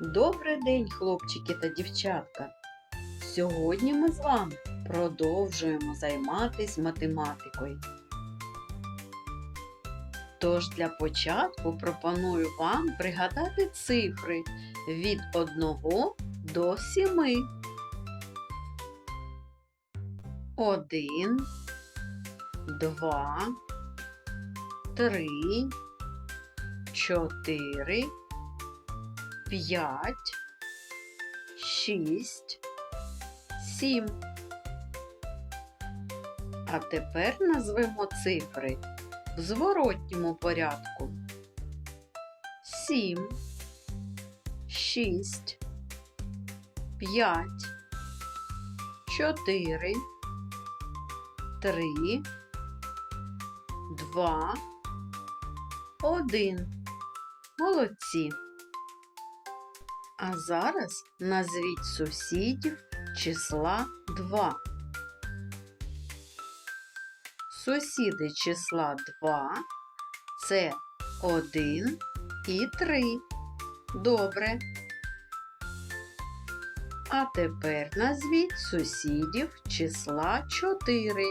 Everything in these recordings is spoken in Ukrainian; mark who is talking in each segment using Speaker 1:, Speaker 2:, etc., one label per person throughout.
Speaker 1: Добрий день, хлопчики та дівчатка! Сьогодні ми з вами продовжуємо займатися математикою. Тож для початку пропоную вам пригадати цифри від 1 до 7. 1, 2, 3, 4, 5, 6, 7. А тепер назвемо цифри в зворотньому порядку. 7, 6, 5, 4, 3, 2, 1. Молодці. А зараз назвіть сусідів числа 2. Сусіди числа 2 це 1 і 3. Добре. А тепер назвіть сусідів числа 4.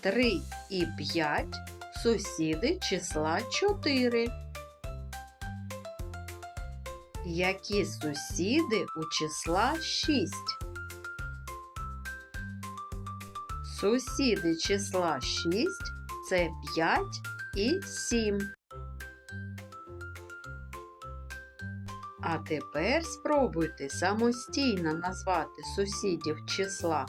Speaker 1: 3 і 5 сусіди числа 4. Які сусіди у числа 6? Сусіди числа 6 це 5 і 7. А тепер спробуйте самостійно назвати сусідів числа.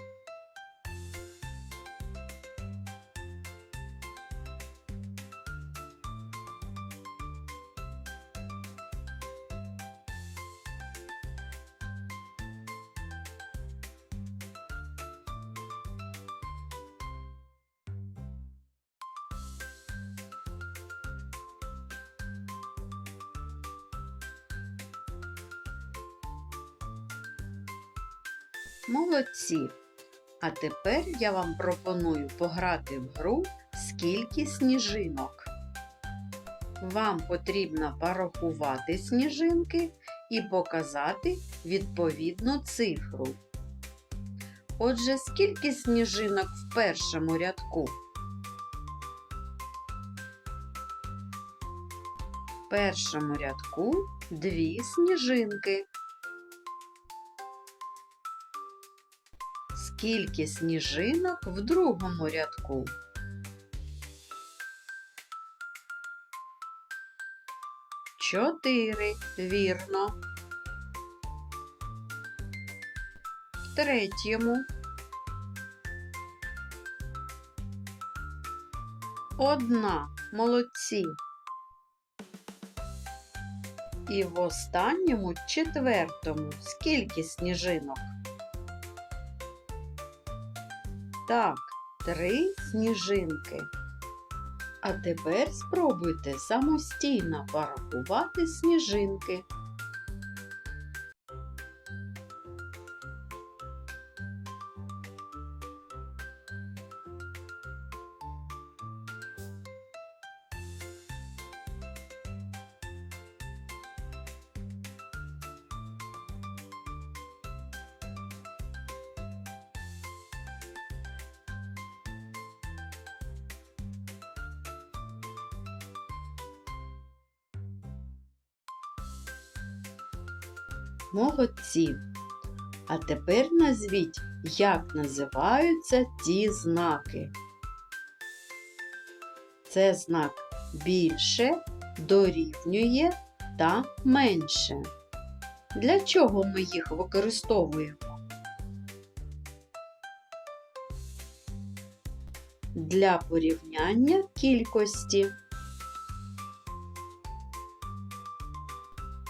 Speaker 1: Молодці! А тепер я вам пропоную пограти в гру Скільки сніжинок. Вам потрібно порахувати сніжинки і показати відповідну цифру. Отже, скільки сніжинок в першому рядку? В першому рядку дві сніжинки. Скільки сніжинок в другому рядку? Чотири, вірно. В третьому. Одна. Молодці. І в останньому четвертому скільки сніжинок? Так, три сніжинки. А тепер спробуйте самостійно порахувати сніжинки. Молодці. А тепер назвіть, як називаються ті знаки. Це знак більше, дорівнює та менше. Для чого ми їх використовуємо? Для порівняння кількості.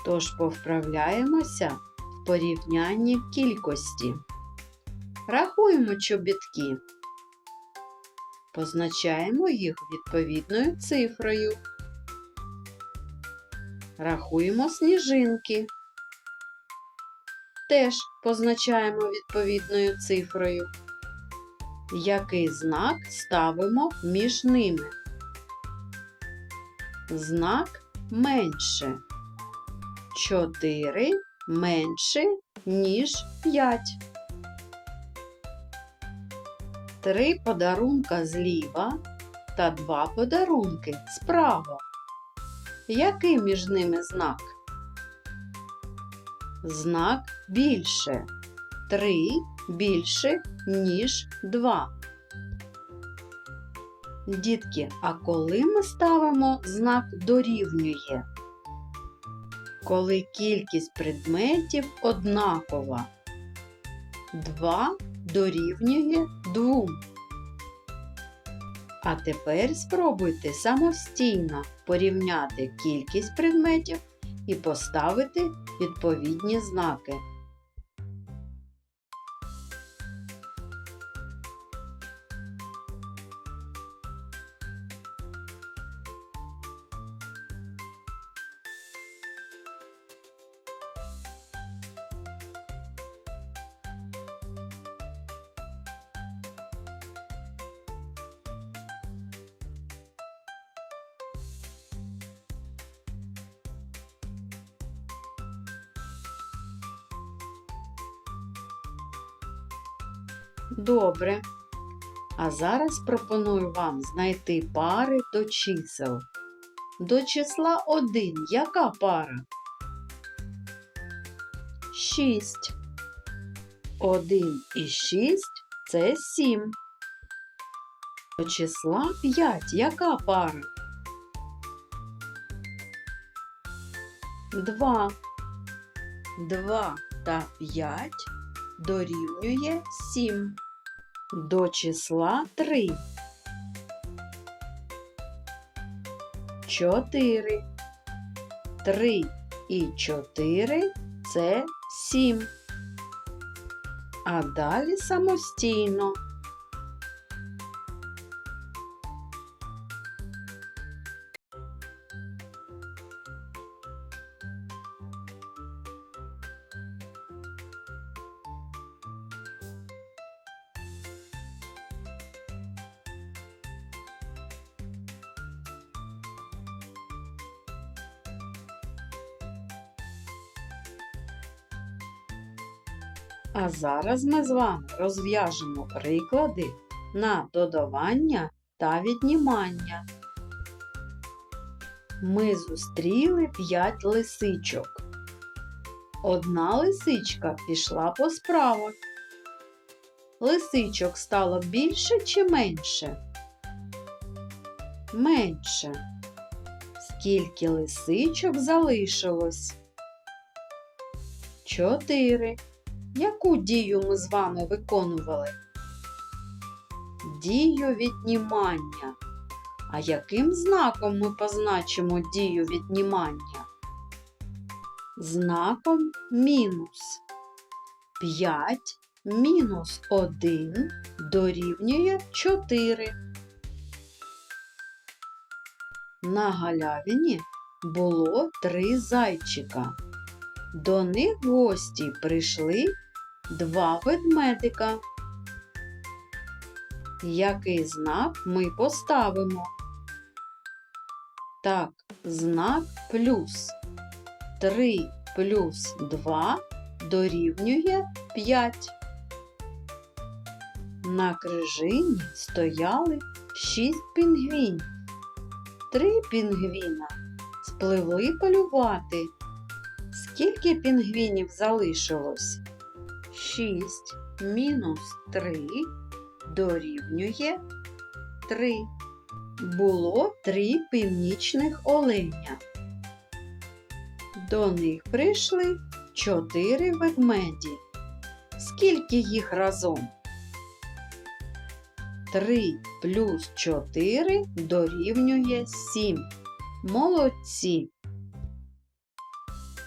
Speaker 1: Тож повправляємося в порівнянні кількості. Рахуємо чобітки. Позначаємо їх відповідною цифрою. Рахуємо сніжинки. Теж позначаємо відповідною цифрою. Який знак ставимо між ними? Знак менше. 4 менше, ніж 5. Три подарунка зліва та два подарунки справа. Який між ними знак? Знак більше. Три більше, ніж два. Дітки, а коли ми ставимо знак дорівнює? Коли кількість предметів однакова. 2 дорівнює 2. А тепер спробуйте самостійно порівняти кількість предметів і поставити відповідні знаки. Добре. А зараз пропоную вам знайти пари до чисел. До числа 1 яка пара? 6. 1 і 6 це 7. До числа 5 яка пара? 2. 2 та 5 дорівнює 7. До числа 3. 4. 3 і 4 це 7. А далі самостійно. А зараз ми з вами розв'яжемо приклади на додавання та віднімання. Ми зустріли 5 лисичок. Одна лисичка пішла по справах. Лисичок стало більше чи менше? Менше. Скільки лисичок залишилось? Чотири. Яку дію ми з вами виконували? Дію віднімання. А яким знаком ми позначимо дію віднімання? Знаком мінус. 5 мінус 1 дорівнює 4. На галявині було три зайчика. До них гості прийшли два ведмедика. Який знак ми поставимо? Так, знак плюс. 3 плюс 2 дорівнює 5. На крижині стояли 6 пінгвінів. Три пінгвіна спливли полювати. Скільки пінгвінів залишилось? 6 мінус 3 дорівнює 3. Було три північних оленя. До них прийшли чотири ведмеді. Скільки їх разом? 3 плюс 4 дорівнює 7. Молодці!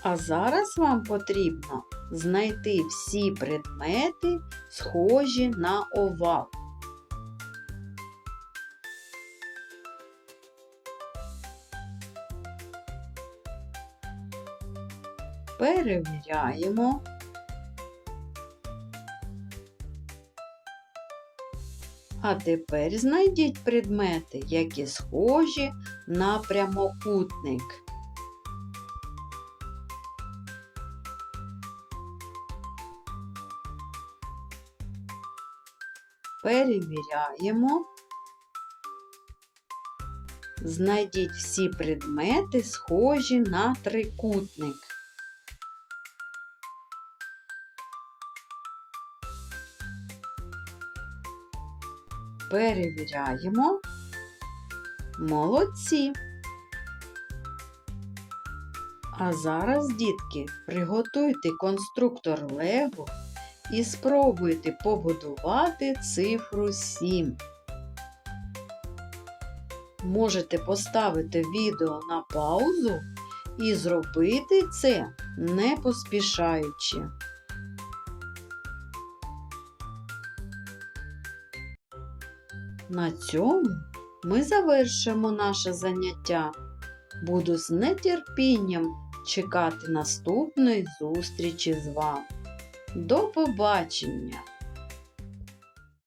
Speaker 1: А зараз вам потрібно знайти всі предмети, схожі на овал. Перевіряємо. А тепер знайдіть предмети, які схожі на прямокутник. Перевіряємо. Знайдіть всі предмети, схожі на трикутник. Перевіряємо. Молодці. А зараз, дітки, приготуйте конструктор Лего і спробуйте побудувати цифру 7. Можете поставити відео на паузу і зробити це не поспішаючи. На цьому ми завершимо наше заняття. Буду з нетерпінням чекати наступної зустрічі з вами. До побачення!